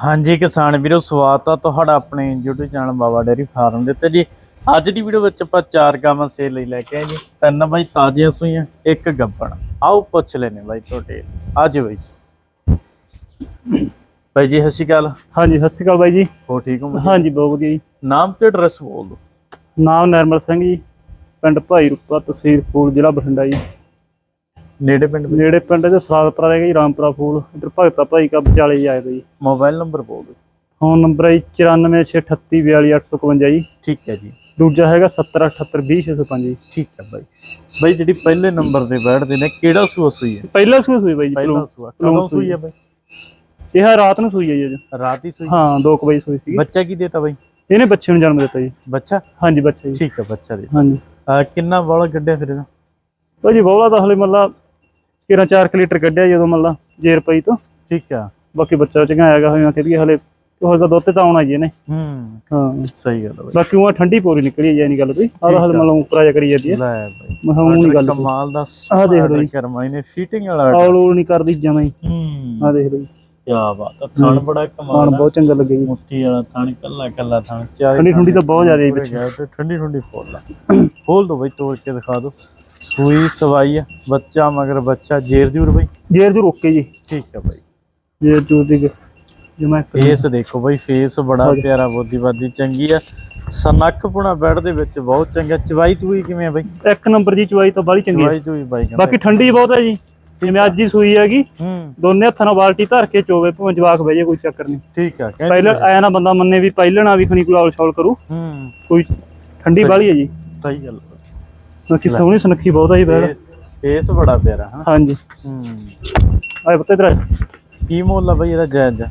ਹਾਂਜੀ ਕਿਸਾਨ ਵੀਰੋ ਸਵਾਗਤ ਆ ਤੁਹਾਡਾ ਆਪਣੇ YouTube channel Baba dairy farm ਦੇ ਉੱਤੇ ਜੀ। ਅੱਜ ਦੀ ਵੀਡੀਓ ਵਿੱਚ ਆਪਾਂ ਚਾਰ ਗਾਵਾਂ ਸੇਲ ਲਈ ਲੈ ਕੇ ਆਏ ਜੀ। ਤਿੰਨ ਬਾਈ ਤਾਜ਼ੀਆਂ ਸੂਈਆਂ ਇੱਕ ਗੱਬਣ। ਆਓ ਪੁੱਛ ਲੈਨੇ ਬਾਈ ਤੁਹਾਡੇ। ਅੱਜ ਬਾਈ ਜੀ। ਬਾਈ ਜੀ ਸਤਿ ਸ਼੍ਰੀ ਅਕਾਲ। ਹਾਂਜੀ ਸਤਿ ਸ਼੍ਰੀ ਅਕਾਲ ਬਾਈ ਜੀ। ਹੋ ਠੀਕ ਹੋ ਹਾਂਜੀ ਬਹੁਤ ਵਧੀਆ ਜੀ। ਨਾਮ ਤੇ ਐਡਰੈਸ ਬੋਲ ਦਿਓ। ਨਾਮ ਨਰਮਲ ਸਿੰਘ ਜੀ ਪਿੰਡ ਭਾਈ ਰੁਪਾ ਤਹਿਸੀਲ ਫੂਲ ਜ਼ਿਲ੍ਹਾ ਬਠਿੰਡਾ ਜੀ। ਨੇੜੇ ਪਿੰਡ ਵਿੱਚ ਨੇੜੇ ਪਿੰਡ ਦੇ ਸਵਾਗਤਪੁਰਾ ਰਹਿ ਗਿਆ ਜੀ ਰਾਮਪੁਰਾ ਫੂਲ। ਇਧਰ ਭਗਤਾ ਭਾਈ ਕਾ ਵਿਚਾਲੇ ਹੀ ਆਏ ਜੀ। ਮੋਬਾਈਲ ਨੰਬਰ ਬੋਲ ਦਿਓ। ਫੋਨ ਨੰਬਰ ਹੈ 9468422855 ਜੀ। ਠੀਕ ਹੈ ਜੀ। ਦੂਜਾ ਹੈਗਾ 7078200605 ਜੀ। ਠੀਕ ਹੈ ਬਾਈ। ਬਾਈ ਜਿਹੜੀ ਪਹਿਲੇ ਨੰਬਰ ਤੇ ਬੈਠਦੇ ਨੇ ਕਿਹੜਾ ਸੂਆ ਸੂਈ ਹੈ? ਪਹਿਲਾ ਸੂਆ ਸੂਈ ਬਾਈ ਜੀ ਪਹਿਲਾ ਪਲੂਣ। ਸੂਆ। ਕਦੋਂ ਸੂਈ ਹੈ ਬਾਈ? ਇਹ ਹੈ ਰਾਤ ਨੂੰ ਸੂਈ ਹੈ ਜੀ ਅੱਜ। ਰਾਤ ਹੀ ਸੂਈ ਹਾਂ? 2 ਵਜੇ ਸੂਈ ਸੀ। ਬੱਚਾ ਕੀ ਦੇਤਾ ਬਾਈ? ਇਹਨੇ ਬੱਚੇ ਨੂੰ ਜਨਮ ਦਿੱਤਾ ਜੀ। ਬੱਚਾ? ਹਾਂਜੀ ਬੱਚਾ ਜੀ। ਠੀਕ ਹੈ ਬੱਚਾ ਦੇ ਹਾਂਜੀ। ਅਹ ਕਿੰਨਾ ਵਾਲਾ ਕੱਢਿਆ ਫਿਰ ਇਹਦਾ? ਬਾਈ ਜੀ ਬੋਲਾ ਤਾਂ ਹਲੇ ਮੱਲਾ 13 4 ਲੀਟਰ ਕੱਢਿਆ ਜਦੋਂ ਮੱਲਾ ਜੇਰ ਪਈ ਤੋਂ। ਠੀਕ ਆ। ਬਾਕੀ ਬੱਚਾ ਚੰਗਾਇਆਗਾ ਹੋਇਆ ਕਿ ਹਲੇ ਹਲੇ ਤਾਂ ਦੁੱਧ ਤੇ ਆਉਣਾ ਜੀ ਇਹਨੇ। ਹੂੰ। ਹਾਂ। ਸਹੀ ਗੱਲ ਹੈ ਬਾਕੀ ਉਹ ਠੰਡੀ ਪੂਰੀ ਨਿਕਲੀ ਜਾਈ ਨਹੀਂ ਗੱਲ ਕੋਈ। ਆਹ ਹਲ ਮਤਲਬ ਉਪਰਾ ਜਾ ਕਰੀ ਜਾਂਦੀ ਹੈ ਲੈ ਬਾਈ। ਮੈਂ ਹੁਣ ਨਹੀਂ ਗੱਲ ਕਮਾਲ ਦਾ ਆਹ ਦੇਖ ਲਓ। ਕਰਮਾ ਇਹਨੇ ਫਿਟਿੰਗ ਵਾਲਾ ਆਲ ਊਲ ਨਹੀਂ ਕਰਦੀ ਜਮਾਂ ਹੀ। ਹੂੰ। ਆਹ ਦੇਖ ਲਓ ਕੀ ਬਾਤ ਆ ਥਣ ਬੜਾ ਕਮਾਲ ਦਾ ਬਹੁਤ ਚੰਗਾ ਲੱਗੇ ਜੀ। ਮੁੱਠੀ ਵਾਲਾ ਥਣ ਕੱਲਾ ਕੱਲਾ ਥਣ ਚਾਰੇ ਠੰਡੀ ਠੰਡੀ ਤਾਂ ਬਹੁਤ ਜ਼ਿਆਦਾ ਗਏ ਤੇ ਠੰਡੀ ਠੰਡੀ ਫੁੱਲ ਆ। ਖੋਲ ਦੋ ਬਾਈ ਤੋੜ ਕੇ ਦਿਖਾ ਦੋ ਸੂਈ ਸਵਾਈ ਆ ਬੱਚਾ ਮਗਰ ਬੱਚਾ ਜੇਰ ਜੂਰ ਬਾਈ? ਜੇਰ ਜੂ ਰੋਕੇ ਜੀ। ਠੀਕ ਆ ਬਾਈ। ਜੇਰ ਜੂ ਦੀ ਜਮਾ ਫੇਸ ਦੇਖੋ ਬਾਈ ਫੇਸ ਬੜਾ ਪਿਆਰਾ ਬੋਦੀਵਾਦੀ ਚੰਗੀ ਆ। ਸਨੱਖ ਪੁਣਾ ਬੈਡ ਦੇ ਵਿੱਚ ਬਹੁਤ ਚੰਗਾ। ਚਵਾਈ ਚੂਈ ਕਿਵੇਂ ਆ ਬਾਈ? ਇੱਕ ਨੰਬਰ ਦੀ ਚਵਾਈ ਤਾਂ ਬਾਲੀ ਚੰਗੀ ਚਵਾਈ ਚੂਈ ਬਾਈ ਬਾਕੀ ਠੰਡੀ ਬਹੁਤ ਹੈ ਜੀ। ਜਿਵੇਂ ਅੱਜ ਹੀ ਸੂਈ ਹੈਗੀ ਦੋਨੇ ਹੱਥਾਂ ਨਾਲ ਬਾਲਟੀ ਧਰ ਕੇ ਚੋਵੇ ਭਾਵੇਂ ਜਵਾਕ ਬਹਿ ਜੇ ਕੋਈ ਚੱਕਰ ਨਹੀਂ। ਠੀਕ ਆ ਕਹਿੰਦੇ ਪਹਿਲਾਂ ਆਇਆ ਨਾ ਬੰਦਾ ਮੰਨੇ ਵੀ ਪਹਿਲਣਾ ਵੀ ਖਣੀ ਕੋਈ ਔਲ ਛੌਲ ਕਰੂ। ਹੂੰ। ਕੋਈ ਠੰਡੀ ਬਾਲੀ ਹੈ ਜੀ। ਸਹੀ ਗੱਲ ਬਾਕੀ ਸੋਹਣੀ ਸੁਨੱਖੀ ਬਹੁਤ ਜੀ ਬੈੜ ਫੇਸ ਬੜਾ ਪਿਆਰਾ ਹਾਂ। ਹਾਂਜੀ। ਹੂੰ। ਆਏ ਪੁੱਤੇ ਇਧਰ ਕੀ ਮੁੱਲ ਆ ਬਾਈ ਇਹਦਾ ਜਾਇਜ਼?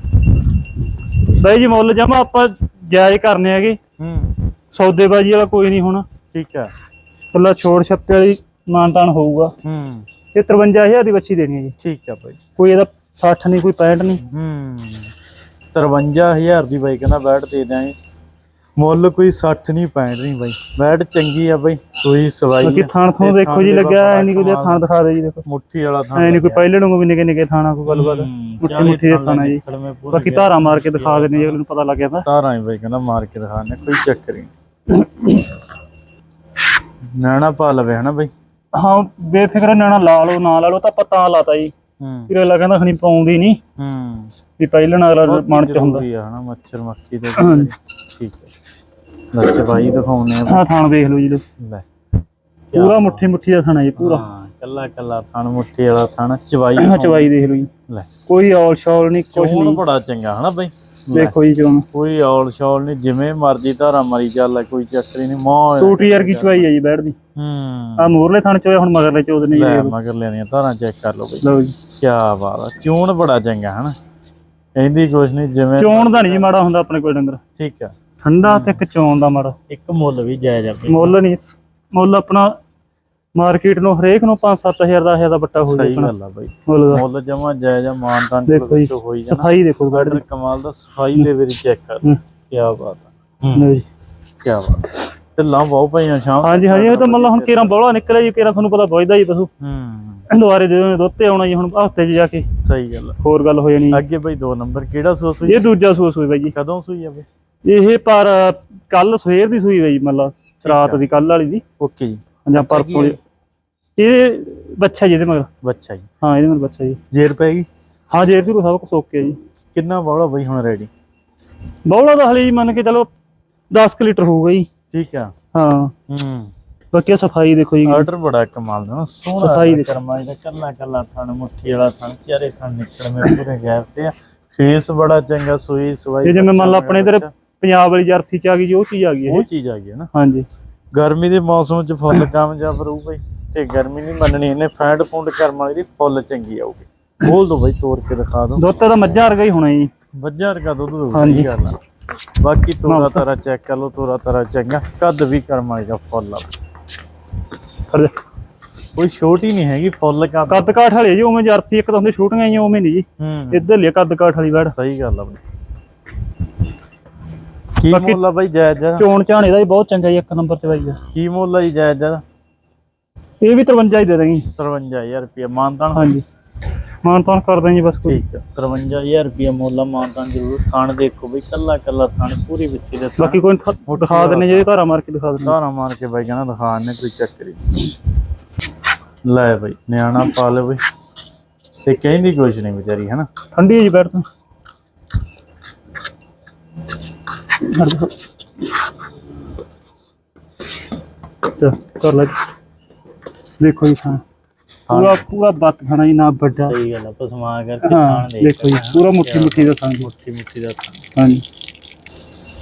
ਬਾਈ ਜੀ ਮੁੱਲ ਜਮਾ ਆਪਾਂ ਜਾਇਜ਼ ਕਰਨੇ ਹੈਗੇ। ਹੂੰ। ਸੌਦੇਬਾਜੀ ਵਾਲਾ ਕੋਈ ਨਹੀਂ ਹੋਣਾ। ਠੀਕ ਆ। ਕੱਲਾ ਛੋੜ ਛੱਪੇ ਵਾਲੀ ਮਾਨਤਾਨ ਹੋਊਗਾ। ਹੂੰ। ਇਹ 53000 ਦੀ ਬੱਚੀ ਦੇਣੀ ਹੈ ਜੀ। ਠੀਕ ਆ ਬਾਈ। ਕੋਈ ਇਹਦਾ 60 ਨਹੀਂ ਕੋਈ 65 ਨਹੀਂ। ਹੂੰ। 53000 ਦੀ ਬਾਈ ਕਹਿੰਦਾ ਬੈਟ ਦੇ ਦਿਆਂਗੇ। ਮੁੱਲ ਕੋਈ 60 ਨਹੀਂ 65 ਨਹੀਂ ਬਾਈ। ਬੈਟ ਚੰਗੀ ਆ ਬਾਈ ਸੂਈ ਸਵਾਈ ਬਾਕੀ। ਥਾਣ ਥੋਂ ਤੇ ਦੇਖੋ ਜੀ ਥਣ ਦੇ ਲੱਗਿਆ ਐ ਨਹੀਂ ਕੋਈ ਥਾਣ ਦਿਖਾ ਦੇ ਜੀ ਦੇਖੋ। ਮੁੱਠੀ ਵਾਲਾ ਥਾਂ ਐ ਨਹੀਂ ਕੋਈ ਪਹਿਲੇ ਨੂੰ ਵੀ ਨਿੱਕੇ ਨਿੱਕੇ ਥਾਣਾ ਕੋਈ ਗੱਲਬਾਤ। ਮੁੱਠੀ ਮੁੱਠੀ ਦੇ ਥਾਣਾ ਜੀ। ਬਾਕੀ ਧਾਰਾ ਮਾਰ ਕੇ ਦਿਖਾ ਜੀ ਅਗਲੇ ਨੂੰ ਪਤਾ ਲੱਗ ਜਾਂਦਾ ਤਾਰਾਂ ਹੀ ਬਾਈ ਕਹਿੰਦਾ ਮਾਰ ਕੇ ਦਿਖਾਣੇ ਕੋਈ ਚੱਕਰ ਨਹੀਂ। ਨਾਣਾ ਪਾ ਲਵੇ ਹਨਾ ਬਾਈ? ਹਾਂ ਬੇਫਿਕਰ ਨਾਣਾ ਲਾ ਲਓ ਨਾ ਲਾ ਲਓ ਤਾਂ ਆਪਾਂ ਤਾਂ ਲਾਤਾ ਜੀ। ਫਿਰ ਅਗਲਾ ਕਹਿੰਦਾ ਖਣੀ ਪਾਉਂਦੀ ਨਹੀਂ। ਹੂੰ। ਵੀ ਪਹਿਲਣ ਅਗਲਾ ਮਨ ਚ ਹੁੰਦਾ। ਹਨਾ ਮੱਛਰ ਮੱਖੀ ਦੇ ਬੱਚੇ ਬਾਈ ਦਿਖਾਉਣੇ ਆ। ਆਹ ਥਾਣ ਵੇਖ ਲਓ ਜੀ ਲਓ। ਲੈ। ਪੂਰਾ ਮੁੱਠੀ ਮੁੱਠੀ ਦਾ ਥਾਣਾ ਜੀ ਪੂਰਾ। ਹਾਂ ਕੱਲਾ ਕੱਲਾ ਥਣ ਮੁੱਠੀ ਵਾਲਾ ਥਣ ਚਵਾਈ ਚਵਾਈ ਦੇਖ ਲਓ ਜੀ। ਲੈ। ਕੋਈ ਔਲ ਸ਼ੌਲ ਨਹੀਂ ਕੁਛ ਚੋਣ ਨਹੀਂ। ਬੜਾ ਚੰਗਾ ਹਨਾ ਬਾਈ? ਦੇਖੋ ਜੀ ਚੋਣ। ਕੋਈ ਔਲ ਸ਼ੌਲ ਨਹੀਂ ਜਿਵੇਂ ਮਰਜ਼ੀ ਧਾਰਾ ਮਾਰੀ ਚੱਲ ਕੋਈ ਚੱਕਰ ਹੀ ਨਹੀਂ ਮੌਜ ਟੂਟੀ ਯਾਰ ਕੀ ਚਵਾਈ ਹੈ ਜੀ ਬੈਠ ਦੀ। ਹੂੰ। ਆ ਮੂਰਲੇ ਥਾਣ ਚੋਇਆ ਹੁਣ ਮਗਰਲੇ ਚੋਦ ਨੇ ਲੈ ਜੀ ਮਗਰ ਲੈਣੀਆਂ ਧਾਰਾਂ ਚੈੱਕ ਕਰ ਲਓ ਬਈ। ਲਓ ਜੀ। ਕੀ ਬਾਤ ਆ। ਚੋਣ ਬੜਾ ਚੰਗਾ ਹਨਾ? ਕਹਿੰਦੀ ਕੁਛ ਨਹੀਂ ਜਿਵੇਂ ਚੋਣ ਦਾ ਨਹੀਂ ਜੀ ਮਾੜਾ ਹੁੰਦਾ ਆਪਣੇ ਕੋਲ ਡੰਗਰ। ਠੀਕ ਆ। ਠੰਡਾ ਤੇ ਇੱਕ ਚੋਣ ਦਾ ਮਾੜਾ। ਇੱਕ ਮੁੱਲ ਵੀ ਜਾਇਜ਼ ਆ ਬਈ। ਮੁੱਲ ਨਹੀਂ ਮੁੱਲ ਆਪਣਾ ਮਾਰਕੀਟ ਨੂੰ ਹਰੇਕ ਨੂੰ 5-7000 ਦਾ ਹਜ਼ਾਰ ਦਾ ਬੱਟਾ ਹੋ ਸਹੀ ਜਾਣਾ ਗੱਲ ਆ ਬਈ। ਮੁੱਲ ਦਾ। ਮੁੱਲ ਜਮਾ ਜਾਇਜ਼ ਆ ਮਾਨਤਾਨ ਦੇਖੋ ਜੀ ਵਿੱਚ ਹੋਈ ਜਾਣਾ ਸਫ਼ਾਈ ਦੇਖੋ ਬੈਠ ਦੀ ਕਮਾਲ ਦਾ ਸਫ਼ਾਈ ਲੈਵਲ ਚੈੱਕ ਕਰ ਹੂੰ। ਕੀ ਬਾਤ ਆ। ਲਓ ਜੀ। ਕੀ ਬਾਤ ਤੇ ਲਾਂ ਬਹੁਤ ਪਈਆਂ ਸ਼ਾਮ ਹਾਂਜੀ ਹਾਂਜੀ ਇਹ ਤਾਂ ਮਤਲਬ ਹੁਣ ਕੇਰਾਂ ਬੋਲਾ ਨਿਕਲਿਆ ਜੀ ਕੇਰਾਂ ਤੁਹਾਨੂੰ ਪਤਾ ਬੋਝਦਾ ਜੀ ਪਸ਼ੂ। ਹੂੰ। ਦੁਆਰੇ ਦੇ ਦੋਤੇ ਆਉਣਾ ਜੀ ਹੁਣ ਹਫ਼ਤੇ 'ਚ ਜਾ ਕੇ। ਸਹੀ ਗੱਲ ਆ। ਹੋਰ ਗੱਲ ਹੋ ਜਾਣੀ। ਅੱਗੇ ਬਈ ਦੋ ਨੰਬਰ ਕਿਹੜਾ ਸੂਆ ਸੂਈ? ਇਹ ਦੂਜਾ ਸੂਆ ਸੂਈ ਬਾਈ ਜੀ। ਕਦੋਂ ਸੂਈ ਆ ਬਈ? ਇਹ ਪਰ ਕੱਲ ਸਵੇਰ ਦੀ ਸੂਈ ਬਾਈ ਮਤਲਬ ਰਾਤ ਦੀ ਕੱਲ ਵਾਲੀ ਦੀ। ਓਕੇ ਜੀ। ਜਾਂ ਪਰਸੋਂ ਦੀ ਇਹ ਬੱਚਾ ਜੀ ਇਹਦੇ ਮਗਰ। ਬੱਚਾ ਜੀ। ਹਾਂ ਇਹਦੇ ਮਗਰ ਬੱਚਾ ਜੀ। ਜੇਰ ਪੈ ਗਈ? ਹਾਂ ਜੇਰ ਦੀ ਸਭ ਕੁਛ ਓਕੇ ਜੀ। ਕਿੰਨਾ ਬੌਲਾ ਬਈ ਹੁਣ ਰੈਡੀ? ਬੌਲਾ ਦਾ ਹਲੇ ਜੀ ਮੰਨ ਕੇ ਚਲੋ 10 ਕੁ ਲੀਟਰ ਹੋਊਗਾ ਜੀ। ਠੀਕ ਆ। ਹਾਂ। ਹੂੰ। ਬਾਕੀ ਸਫ਼ਾਈ ਦੇਖੋ ਜੀ। ਆਰਡਰ ਬੜਾ ਕਮਾਲ ਦਾ ਨਾ। ਸੋਹਣਾ ਸਫ਼ਾਈ ਦੇ- ਕਰਮਾ ਇਹਦਾ ਕੱਲਾ ਕੱਲਾ ਥਣ ਮੁੱਠੀ ਵਾਲਾ ਥਣ ਚਾਰੇ ਥਣ ਨਿਕਲ ਮੇ ਪੂਰੇ ਗੈਪ ਤੇ ਆ। ਫੇਸ ਬੜਾ ਚੰਗਾ ਸੂਈ ਸਵਾਈ ਇਹ ਜਿਵੇਂ ਮੰਨ ਬੱਚਾ ਆਪਣੇ ਇਧਰ ਪੰਜਾਬ ਵਾਲੀ ਜਰਸੀ ਚ ਆ ਗਈ ਜੀ ਉਹ ਚੀਜ਼ ਆ ਗਈ ਉਹ ਇਹ ਚੀਜ਼ ਆ ਗਈ ਹੈ ਨਾ। ਹਾਂਜੀ। ਗਰਮੀ ਦੇ ਮੌਸਮ 'ਚ ਫੁੱਲ ਕਾਮਯਾਬ ਰਹੂ ਬਈ। ਤੇ ਗਰਮੀ ਨਹੀਂ ਮੰਨਣੀ ਇਹਨੇ ਫੈਂਡ ਫੁੰਡ ਕਰਮ ਵਾਲੀ ਦੀ ਫੁੱਲ ਚੰਗੀ ਆਊਗੀ। ਬੋਲ ਦੋ ਬਈ ਤੋੜ ਕੇ ਦਿਖਾ ਦੋ। ਦੁੱਧ ਤਾਂ ਮੱਝਾਂ ਵਰਗਾ ਹੀ ਹੋਣਾ ਜੀ। ਵੱਜਾ ਰਕਾ ਦੁੱਧ ਦੋ ਹਾਂਜੀ। ਗੱਲ ਆ। ਬਾਕੀ ਤੋਰਾ ਤਾਰਾ ਚੈੱਕ ਕਰ ਲਓ ਤੋਰਾ ਤਾਰਾ ਚੰਗਾ। ਕੱਦ ਵੀ ਕਰਮ ਵਾਲੀ ਦਾ ਫੁੱਲ ਆ। ਕੋਈ ਛੋਟੀ ਨਹੀਂ ਹੈਗੀ ਫੁੱਲ ਕੱਦ। ਕੱਦ ਕਾਠ ਵਾਲੀ ਜੀ ਉਵੇਂ ਜਰਸੀ ਇੱਕ ਤਾਂ ਹੁੰਦੀ ਛੋਟੀਆਂ ਆਈਆਂ ਉਵੇਂ ਨਹੀਂ ਜੀ। ਹੂੰ। ਇੱਧਰ ਲਿਆ ਕੱਦ ਕਾਠ ਵਾਲੀ ਵੜ ਸਹੀ ਗੱਲ ਆ ਬਈ। ਕੀ ਬਾਕੀ- ਮੁੱਲ ਆ ਬਈ ਜਾਇਜ਼ ਦਾ ਚੋਣ ਝਾਣੇ ਦਾ ਵੀ ਬਹੁਤ ਚੰਗਾ ਜੀ ਇੱਕ ਨੰਬਰ ਚ ਬਾਈ ਕੀ ਮੁੱਲ ਆ ਜੀ ਜਾਇਜ਼ ਦਾ ਇਹ ਵੀ 53 ਹੀ ਦੇ ਦਾਂਗੇ 53000 ਰੁਪਏ ਮਾਨਤਾਨ। ਹਾਂਜੀ। ਮਾਨ ਤਾਨ ਕਰਦਾ ਜੀ ਬਸ ਕੋਈ। ਠੀਕ ਆ 53000 ਰੁਪਏ ਮੁੱਲ ਆ ਮਾਨਤਾਨ ਜ਼ਰੂਰ। ਥਾਣ ਦੇਖੋ ਬਈ ਕੱਲਾ ਕੱਲਾ ਥਾਣ ਪੂਰੀ ਵਿੱਚ ਦੇ ਬਾਕੀ ਕੋਈ ਦਿਖਾ ਦਿੰਨੇ ਜੇ ਧਾਰਾ ਮਾਰ ਕੇ ਦਿਖਾ ਦਿੰਨੇ। ਧਾਰਾ ਮਾਰ ਕੇ ਬਾਈ ਕਹਿੰਦਾ ਦਿਖਾਣ ਨੇ ਕੋਈ ਚੱਕਰ ਹੀ ਨਹੀਂ। ਲੈ ਬਈ ਨਿਆਣਾ ਪਾ ਲੈ ਬਈ। ਤੇ ਕਹਿੰਦੀ ਕੁਛ ਨਹੀਂ ਵਿਚਾਰੀ ਹਨਾ? ਠੰਡੀ ਹੈ ਜੀ ਬੈਠ ਤਾਂ। ਚਲ ਕਰ ਲੈ। ਦੇਖੋ ਜੀ ਥਾਂ ਪੂਰਾ ਪੂਰਾ ਬੱਤ ਖਾਣਾ ਜੀ ਨਾ ਵੱਡਾ। ਸਹੀ ਗੱਲ ਆ ਪਸਮਾ ਕਰਕੇ ਹਾਂ ਥਾਣ ਦੇਖ ਦੇਖੋ ਜੀ ਪੂਰਾ ਮੁੱਠੀ ਮੁੱਠੀ ਦਾ ਥਾਂ ਜੀ ਮੁੱਠੀ ਮੁੱਠੀ ਦਾ ਥਾਣ ਹਾਂਜੀ।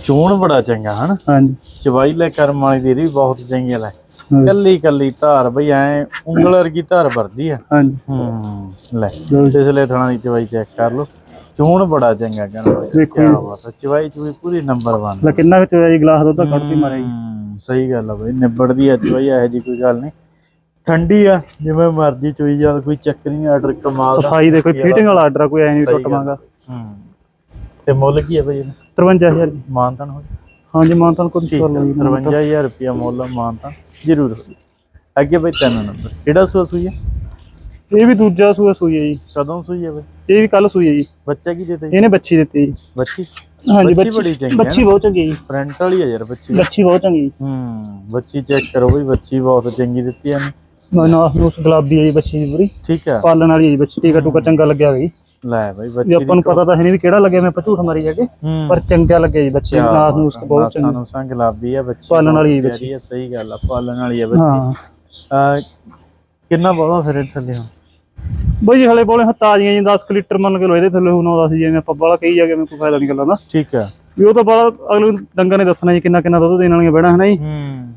ਚੋਣ ਬੜਾ ਚੰਗਾ ਹਨਾ? ਹਾਂਜੀ। ਚਵਾਈ ਲੈ ਕਰਮ ਵਾਲੀ ਦੀ ਵੀ ਬਹੁਤ ਚੰਗੀ ਲੈ। ਕੱਲੀ ਕੱਲੀ ਧਾਰ ਬਈ ਐ ਉਂਗਲ ਵਰਗੀ ਧਾਰ ਵਰਦੀ ਆ। ਹਾਂਜੀ। ਹੂੰ ਲੈ। ਪਿਛਲੇ ਥਣਾ ਦੀ ਚਵਾਈ ਚੈੱਕ ਕਰ ਲਓ। ਚੋਣ ਬੜਾ ਚੰਗਾ ਕਰਨ ਵਾਲੀ ਦੇਖੋ ਕੀ ਜੀ। ਬਾਤ ਆ ਚਵਾਈ ਚੁਈ ਪੂਰੀ ਨੰਬਰ 1 ਲੈ ਕਿੰਨਾ ਵਿੱਚ ਹੋਇਆ ਜੀ ਗਲਾਸ ਦੁੱਧ ਦਾ ਕੱਢ ਕੇ ਮਾਰਿਆ ਜੀ। ਹੂੰ, ਸਹੀ ਗੱਲ ਆ ਬਈ ਨਿਬੜਦੀ ਆ ਚਵਾਈ ਇਹੋ ਜੀ ਕੋਈ ਗੱਲ ਨਹੀਂ। ਠੰਡੀ ਆ ਜਿਵੇਂ ਮਰਜ਼ੀ ਚੋਈ ਜਾ ਕੋਈ ਚੱਕਰ ਨਹੀਂ ਆਰਡਰ ਕਮਾਲ ਸਫ਼ਾਈ ਦੇ ਕੋਈ ਫਿਟਿੰਗ ਵਾਲਾ ਆਰਡਰ ਕੋਈ ਐ ਨਹੀਂ ਸਹੀ ਟੁੱਟ ਮੰਗਾ ਹੂੰ ਤੇ ਮੁੱਲ ਕੀ ਆ ਬਈ ਇਹਦਾ? 53000 ਜੀ। ਮਾਨਤਨ ਹੋ ਹਾਂਜੀ ਮਾਨ ਤਾਨ ਕੋਈ ਠੀਕ ਕਰ ਲਓ ਜੀ 53000 ਰੁਪਿਆ ਮੁੱਲ ਮਾਨਤਨ। ਜ਼ਰੂਰ ਅੱਗੇ ਬਈ ਤਿੰਨ ਨੰਬਰ। ਕਿਹੜਾ ਸੂਆ ਸੂਈ ਹੈ? ਇਹ ਵੀ ਦੂਜਾ ਸੂਆ ਸੂਈ ਹੈ ਜੀ। ਕਦੋਂ ਸੂਈ ਹੈ ਬਈ? ਇਹ ਵੀ ਕੱਲ ਸੂਈ ਹੈ ਜੀ। ਬੱਚਾ ਕੀ ਦਿੱਤਾ ਜੀ? ਇਹਨੇ ਬੱਚੀ ਦਿੱਤੀ ਜੀ। ਬੱਚੀ? ਹਾਂਜੀ ਬੱਚੀ ਬੱਚੀ ਬੜੀ ਚੰਗੀ ਹੈ ਬੱਚੀ ਬਹੁਤ ਚੰਗੀ ਜੀ। ਫਰੰਟ ਵਾਲੀ ਹੈ ਯਾਰ ਬੱਚੀ। ਬੱਚੀ ਬਹੁਤ ਚੰਗੀ ਹੂੰ ਬੱਚੀ ਚੈੱਕ ਕਰੋ ਬਈ ਬੱਚੀ ਬਹੁਤ ਚੰਗੀ ਦਿੱਤੀ ਹੈ ਨਾ ਉਸ ਗੁਲਾਬੀ ਹੈ ਜੀ ਬੱਚੀ ਦੀ ਪੂਰੀ। ਠੀਕ ਹੈ। ਪਾਲਣ ਵਾਲੀ ਹੈ ਜੀ ਬੱਚੀ। ਟੀਕਾ ਟੂਕਾ ਚੰਗਾ ਲੱਗਿਆ ਜੀ। ਲੈ ਬਈ ਵੀ ਬੱਚੀ ਆਪਾਂ ਨੂੰ ਪਤਾ ਤਾਂ ਹੈ ਨਹੀਂ ਵੀ ਕਿਹੜਾ ਲੱਗਿਆ ਮੈਂ ਆਪਾਂ ਝੂਠ ਮਾਰੀ ਜਾਗੇ ਪਰ ਚੰਗਾ ਲੱਗਿਆ ਜੀ ਬੱਚੇ ਨਾਸ ਨੂੰ ਆ, ਬਹੁਤ ਨਾਸਾਂ ਚੰਗਾ। ਨੂਸਾਂ ਗੁਲਾਬੀ ਆ ਬੱਚੀ ਪਾਲਣ ਵਾਲੀ ਬੱਚੀ। ਆ, ਸਹੀ ਗੱਲ ਆ ਪਾਲਣ ਵਾਲੀ ਹੈ। ਬੱਚੀ ਕਿੰਨਾ ਬੜਾ ਫਿਰ ਥੱਲੇ ਹੁਣ? ਬਈ ਜੀ ਹਲੇ ਬੋਲੇ ਤਾਜ਼ੀਆਂ ਜੀ 10 ਲੀਟਰ ਮੰਨ ਕੇ ਲੋ ਇਹਦੇ ਥੱਲੇ ਹੁਣ 10 ਜਿਵੇਂ ਆਪਾਂ ਬਾਲਾ ਕਹੀ ਜਾਗੇ ਮੈਨੂੰ ਕੋਈ ਫਾਇਦਾ ਨਹੀਂ ਗੱਲਾਂ ਦਾ। ਠੀਕ ਹੈ ਵੀ ਉਹ ਤਾਂ ਬਾਲਾ ਅਗਲੇ ਨੂੰ ਡੰਗਰ ਨੇ ਦੱਸਣਾ ਜੀ ਕਿੰਨਾ ਕਿੰਨਾ ਦੁੱਧ ਦੇਣ ਵਾਲੀਆਂ ਬੈਣਾ ਹੈ ਨਾ ਜੀ? ਹੂੰ।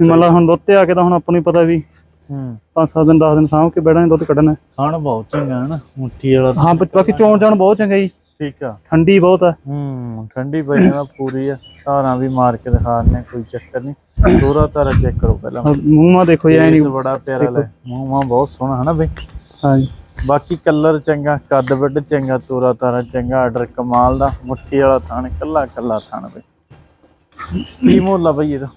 ਮੰਨ ਲਾ ਹੁਣ ਦੁੱਧ ਤੇ ਆ ਕੇ ਤਾਂ ਹੁਣ ਆਪਾਂ ਨੂੰ ਪਤਾ ਵੀ ਹੂੰ। 5-7 ਦਿਨ 10 ਦਿਨ ਸਾਂਭ ਕੇ ਬੈਣਾ ਦੁੱਧ ਕੱਢਣਾ। ਖਾਣ ਬਹੁਤ ਚੰਗਾ ਹੈ ਨਾ ਮੁੱਠੀ ਵਾਲਾ ਹਾਂ ਬਾਕੀ ਚੋਣ ਚਾਣ ਬਹੁਤ ਚੰਗਾ ਜੀ। ਠੀਕ ਆ। ਠੰਡੀ ਬਹੁਤ ਹੈ ਹੂੰ ਠੰਡੀ ਪਈ ਨਾ ਪੂਰੀ ਆ। ਧਾਰਾਂ ਵੀ ਮਾਰ ਕੇ ਦਿਖਾ ਦਿੰਦੇ ਕੋਈ ਚੱਕਰ ਨਹੀਂ। ਦੋਰਾ ਧਾਰਾ ਚੈੱਕ ਕਰੋ ਪਹਿਲਾਂ। ਮੂੰਹ ਮਾ ਦੇਖੋ ਫੇਸ ਨਹੀਂ ਬੜਾ ਪਿਆਰਾ ਲੈ। ਮੂੰਹ ਮਾਂ ਬਹੁਤ ਸੋਹਣਾ ਹਨਾ ਬਈ? ਹਾਂਜੀ ਬਾਕੀ ਕਲਰ ਚੰਗਾ ਕੱਦ ਵੱਡ ਚੰਗਾ ਤੋਰਾ ਤਾਰਾ ਚੰਗਾ ਆਰਡਰ ਕਮਾਲ ਦਾ ਮੁੱਠੀ ਵਾਲਾ ਥਾਣ ਕੱਲਾ ਕੱਲਾ ਥਾਣ ਬਈ। ਕੀ ਮੁੱਲ ਆ ਬਈ ਇਹਦਾ?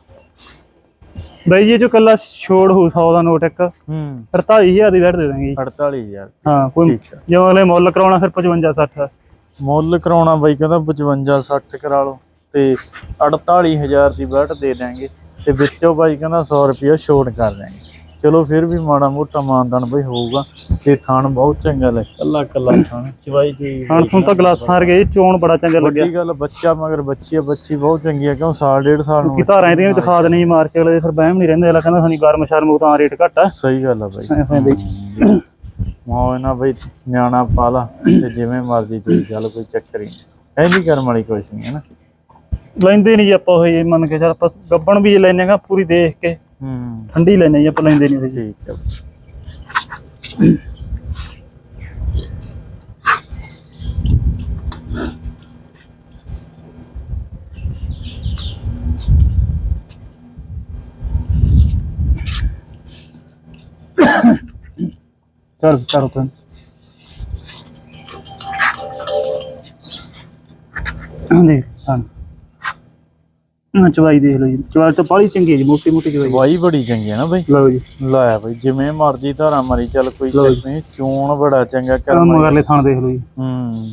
ਬਾਈ ਜੀ ਇਹ ਜੋ ਕੱਲਾ ਛੋੜ ਹੋ 100 ਦਾ ਨੋਟ ਇੱਕ ਹੂੰ। 48000 ਦੀ ਵੈਟ ਦੇ ਦਾਂਗੇ ਜੀ। 48000 ਹਾਂ ਕੋਈ ਠੀਕ ਆ। ਅਗਲੇ ਮੁੱਲ ਕਰਾਉਣਾ ਫਿਰ 55 60 ਮੁੱਲ ਕਰਾਉਣਾ ਬਾਈ ਕਹਿੰਦਾ 55 60 ਕਰਾ ਲਓ ਤੇ 48000 ਦੀ ਬੈਟ ਦੇ ਦਾਂਗੇ ਤੇ ਵਿੱਚੋਂ ਬਾਈ ਕਹਿੰਦਾ 100 ਰੁਪਇਆ ਛੋੜ ਕਰ ਦਾਂਗੇ ਚਲੋ ਫਿਰ ਵੀ ਮਾੜਾ ਮੋਟਾ ਮਾਨਦਾਨ ਬਈ ਹੋਊਗਾ ਤੇ ਥਾਣ ਬਹੁਤ ਚੰਗਾ ਲੈ ਕੱਲਾ ਕੱਲਾ ਥਾਣ ਚਵਾਈ ਦੀ ਹਾਂ ਤੁਹਾਨੂੰ ਤਾਂ ਗਲਾਸਾਂ ਵਰਗੇ ਜੀ ਚੋਣ ਬੜਾ ਚੰਗਾ ਲੱਗਿਆ। ਵੱਡੀ ਗੱਲ ਬੱਚਾ ਮਗਰ ਬੱਚੀ ਆ ਬੱਚੀ ਬਹੁਤ ਚੰਗੀ ਆ ਕਿਉਂ ਸਾਲ ਡੇਢ ਸਾਲ ਨੂੰ ਕਿ ਧਾਰਾਂ ਇਹਦੀਆਂ ਵੀ ਦਿਖਾ ਦੇਣੀ ਮਾਰ ਕੇ ਅਗਲੇ ਫਿਰ ਬਹਿਮ ਨਹੀਂ ਰਹਿੰਦੇ ਅਗਲਾ ਕਹਿੰਦਾ ਸਾਨੂੰ ਗਰਮ ਸ਼ਰਮ ਤਾਂ ਰੇਟ ਘੱਟ ਆ। ਸਹੀ ਗੱਲ ਆ ਬਾਈ। ਐਂ ਮੋਹ ਨਾ ਬਈ ਨਿਆਣਾ ਪਾਲਾ ਤੇ ਜਿਵੇਂ ਮਰਜ਼ੀ ਤੂੰ ਚੱਲ ਕੋਈ ਚੱਕਰ ਨਹੀਂ। ਐਂਦੀ ਕਰਮ ਵਾਲੀ ਕੁਛ ਨਹੀਂ ਹੈ ਨਾ। ਲੈਂਦੇ ਨਹੀਂ ਜੀ ਆਪਾਂ ਜੀ ਮੰਨ ਕੇ ਚੱਲ ਆਪਾਂ ਗੱਬਣ ਵੀ ਲੈਨੇ ਗਾ ਪੂਰੀ ਦੇਖ ਕੇ। ਠੰਡੀ ਲੈਨੇ ਜੀ ਆਪਾਂ ਲੈਂਦੇ ਨਹੀਂ ਉਹ ਜੀ ਠੀਕ ਹੈ ਚਲ ਕਰੋ ਤਾਂ ਹਾਂਜੀ ਹਾਂ ਹਾਂ ਚਵਾਈ ਦੇਖ ਲਓ ਜੀ। ਚਵਾਈ ਤਾਂ ਬਾਹਲੀ ਚੰਗੀ ਹੈ ਜੀ ਮੋਟੀ ਮੋਟੀ ਚਵਾਈ ਵਾਈ ਬੜੀ ਚੰਗੀ ਹੈ ਨਾ ਬਈ। ਲਓ ਜੀ। ਲਾਇਆ ਬਈ ਜਿਵੇਂ ਮਰਜ਼ੀ ਧਾਰਾ ਮਾਰੀ ਚੱਲ ਕੋਈ ਚੱਕ ਨਹੀਂ ਚੋਣ ਬੜਾ ਚੰਗਾ ਕਰਮ ਮਗਰਲੇ ਥਾਣ ਦੇਖ ਲਓ ਜੀ। ਹੂੰ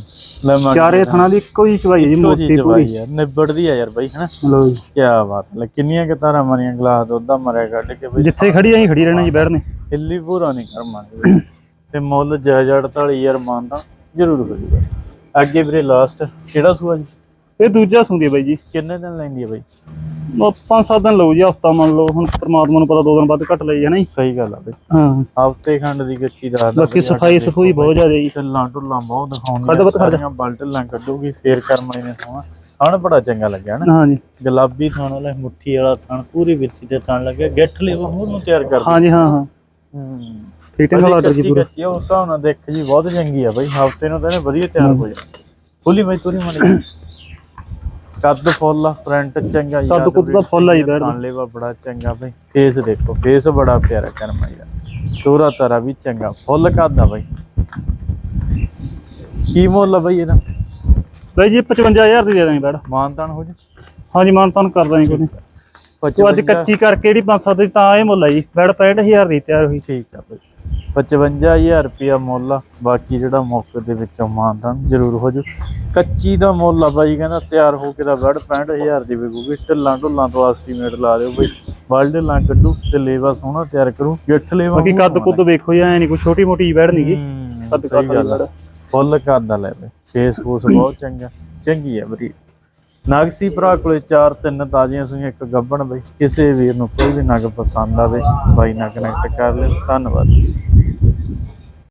ਲੈ ਚਾਰੇ ਥਾਣਾ ਦੀ ਇੱਕੋ ਹੀ ਚਵਾਈ ਹੈ ਜੀ ਮੋਟੀ ਪੂਰੀ। ਚਵਾਈ ਯਾਰ ਨਿਬੜਦੀ ਆ ਯਾਰ ਬਈ ਹਨਾ? ਲਓ ਜੀ। ਕੀ ਬਾਤ ਲੈ ਕਿੰਨੀਆਂ ਕਿ ਧਾਰਾ ਮਾਰੀਆਂ ਗਲਾਸ ਦੁੱਧ ਦਾ ਮਰਿਆ ਕੱਢ ਕੇ ਬਈ। ਜਿੱਥੇ ਖੜੀ ਆਈ ਖੜੀ ਰਹਿਣਾ ਜੀ ਬੈਠਨੇ ਹਿੱਲੀ ਪੂਰਾ ਨਹੀਂ ਕਰਮਾਂਗੇ ਤੇ ਮੁੱਲ ਜਾਇਜ਼ 48000 ਮੰਨਦਾ ਜ਼ਰੂਰ ਜੂਗਾ ਅੱਗੇ ਵੀਰੇ ਲਾਸਟ ਕਿਹੜਾ ਸੂਆ ਜੀ? ਇਹ ਦੂਜਾ ਸੁੰਦੀ ਹੈ ਬਾਈ ਜੀ। ਕਿੰਨੇ ਦਿਨ ਲੈਂਦੀ ਹੈ ਬਈ? ਉਹ ਪੰਜ ਸੱਤ ਦਿਨ ਲਓ ਜੀ ਹਫਤਾ ਮੰਨ ਲਓ। ਹੁਣ ਪ੍ਰਮਾਤਮਾ ਨੂੰ ਪਤਾ ਦੋ ਦਿਨ ਵੱਧ ਘੱਟ ਲਈ ਹੈ ਨਾ ਜੀ। ਸਹੀ ਗੱਲ ਆ ਬਈ। ਹਾਂ। ਹਫ਼ਤੇ ਖੰਡ ਦੀ ਗੱਚੀ ਦਾ ਬਾਕੀ ਸਫ਼ਾਈ ਸਫੂਈ ਬਹੁਤ ਜ਼ਿਆਦਾ ਜੀ। ਢਿੱਲਾਂ ਢੁੱਲਾਂ ਬਹੁਤ ਦਿਖਾਉਂਦੀਆਂ। ਸਾਰੀਆਂ ਬਲ ਢਿੱਲਾਂ ਕੱਢੂਗੀ ਫੇਰ ਕਰਮਾਈ ਨੇ ਸੋਣਾ ਹਣ ਬੜਾ ਚੰਗਾ ਲੱਗਿਆ ਨਾ। ਹਾਂ ਜੀ। ਗੁਲਾਬੀ ਥਾਣ ਵਾਲਾ ਮੁੱਠੀ ਵਾਲਾ ਥਾਣ ਪੂਰੀ ਵਿੱਚ ਤੇ ਥਾਣ ਲੱਗਿਆ। ਗਿੱਠ ਲੇਵਾ ਮੂੰਹ ਨੂੰ ਤਿਆਰ ਕਰ ਹਾਂ ਜੀ ਹਾਂ ਹਾਂ। ਫਿਟਿੰਗ ਵਾਲਾ ਆਰਡਰ ਜੀ ਪੂਰਾ। ਕੱਚੀ ਉਸ ਹਿਸਾਬ ਨਾਲ ਦੇਖ ਜੀ ਬਹੁਤ ਚੰਗੀ ਆ ਬਈ। ਹਫ਼ਤੇ ਨੂੰ ਤਾਂ ਵਧੀਆ ਤਿਆਰ ਹੋ ਜਾਣਾ ਫੁੱਲੀ ਬਈ ਤੁਰੀ ਮਣੀ ਕੱਦ ਫੁੱਲ ਆ ਪ੍ਰਿੰਟ ਚੰਗਾ ਯਾਰ ਕੱਦ ਕੁੱਦ ਤਾਂ ਫੁੱਲ ਆ ਜੀ ਬੈਠ ਦਾ। ਲੇਵਾ ਬੜਾ ਚੰਗਾ ਬਈ ਫੇਸ ਦੇਖੋ ਫੇਸ ਬੜਾ ਪਿਆਰਾ ਕਰਮਾਈ ਦਾ ਤੋਰਾ ਤਾਰਾ ਵੀ ਚੰਗਾ ਫੁੱਲ ਕੱਦ ਆ ਬਈ। ਕੀ ਮੁੱਲ ਆ ਬਈ ਇਹਦਾ? ਬਾਈ ਜੀ 55000 ਦੀ ਦੇ ਦਾਂਗੇ ਬੈੜ ਮਾਨਤਾਨ ਹੋ ਜਾ? ਹਾਂ ਜੀ ਮਾਨ ਤਾਨ ਕਰ ਦਾਂਗੇ ਕੋਈ ਨਹੀਂ। ਅੱਜ 55 ਕੱਚੀ ਕਰਕੇ ਜਿਹੜੀ 500 ਦੀ ਤਾਂ ਇਹ ਮੁੱਲ ਹੈ ਜੀ। ਬੈੜ 65000 ਦੀ ਤਿਆਰ ਹੋਈ। ਠੀਕ ਆ ਬਈ। 55000 ਰੁਪਿਆ ਮੁੱਲ ਆ। ਬਾਕੀ ਜਿਹੜਾ ਮੌਕੇ ਦੇ ਵਿੱਚੋਂ ਮਾਨਦਾਨ ਜ਼ਰੂਰ ਹੋ ਜੂ ਕੱਚੀ ਦਾ ਮੁੱਲ ਆ ਬਾਈ ਕਹਿੰਦਾ ਤਿਆਰ ਹੋ ਕੇ ਦਾ ਵੜ 65000 ਦੀ ਵਿਕੂਗੀ। ਢਿੱਲਾਂ ਢੁੱਲਾਂ ਤੋਂ ਐਸਟੀਮੇਟ ਲਾ ਦਿਓ ਬਈ। ਬਲਡ ਢਿੱਲਾਂ ਕੱਢੂ ਤੇ ਲੇਵਾ ਸੋਹਣਾ ਤਿਆਰ ਕਰੂ। ਗਿੱਠ ਲੇਵਾ ਬਾਕੀ ਕੱਦ ਕੁੱਦ ਵੇਖੋ ਜੀ ਐ ਨਹੀਂ ਕੋਈ ਛੋਟੀ ਮੋਟੀ ਬੈੜ ਨਹੀਂਗੀ ਹੂੰ, ਕੱਦ ਕੱਦ ਵਾਲਾ। ਫੁੱਲ ਕਰਦਾ ਲੈ ਬਈ। ਫੇਸ ਫੂਸ ਬਹੁਤ ਚੰਗਾ। ਚੰਗੀ ਹੈ ਬਰੀ ਨਾਗਸੀ ਭਰਾ ਕੋਲੇ 4 3 ਤਾਜ਼ੀਆਂ ਸੂਈਆਂ ਇੱਕ ਗੱਬਣ ਬਈ। ਕਿਸੇ ਵੀਰ ਨੂੰ ਕੋਈ ਵੀ ਨਗ ਪਸੰਦ ਆਵੇ ਬਾਈ ਨਾਲ ਕਨੈਕਟ ਕਰ ਲਿਓ। ਧੰਨਵਾਦ।